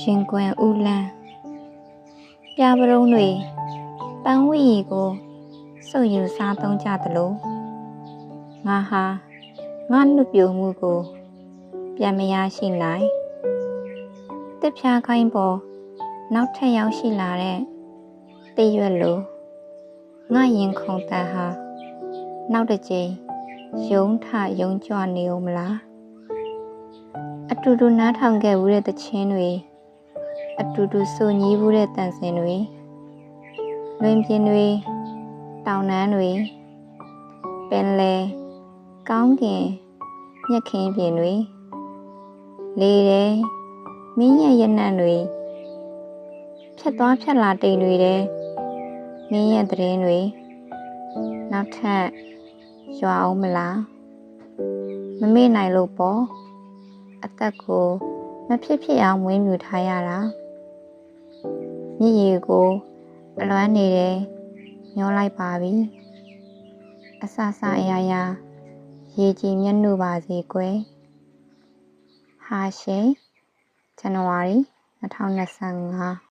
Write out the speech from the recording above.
ရင်ကွယ်ဦးလန်းပြပရုံးတွေပန်းဝီရီကိုစုပ်ယူစားသုံးကြသလိုငါဟာငါနှုတ်ပြမှုကိုပြန်မရရှိနိုင်တစ်ဖြာခိုင်းပေါ်နောက်ထပ်ရောက်ရှိလာတဲ့တည့်ရွက်လိုငါရင်ခုန်တန်ဟာနောက်တစ်ကြိမ်ယုံထယုံကြွနေဦးမလား အတူတူနားထောင်ခဲ့ဘူးတဲ့သချင်းတွေအတူတူဆိုညီးဘူးတဲ့တန်စင်တွေလွင်ပြင်းတွေတောင်နန်းတွေပင်လေကောင်းကင်မြက်ခင်းပြင်တွေလေတယ်မင်းရဲ့ရနံ့တွေဖြတ်သွားဖြတ်လာတိမ်တွေတဲ့မင်းရဲ့သတင်းတွေနောက်ထပ်ရွာအောင်မလားမမေ့နိုင်လို့ပေါ့ အသက်ကိုမဖြစ်ဖြစ်အောင်မွေးမြူထားရတာမြည်ရီကိုအလွမ်းနေတယ်ညှောလိုက်ပါပြီအဆဆအရာရာရေကြည်မျက်နှာပါစေကွယ်ဟာရှင်ဇန်နဝါရီ2025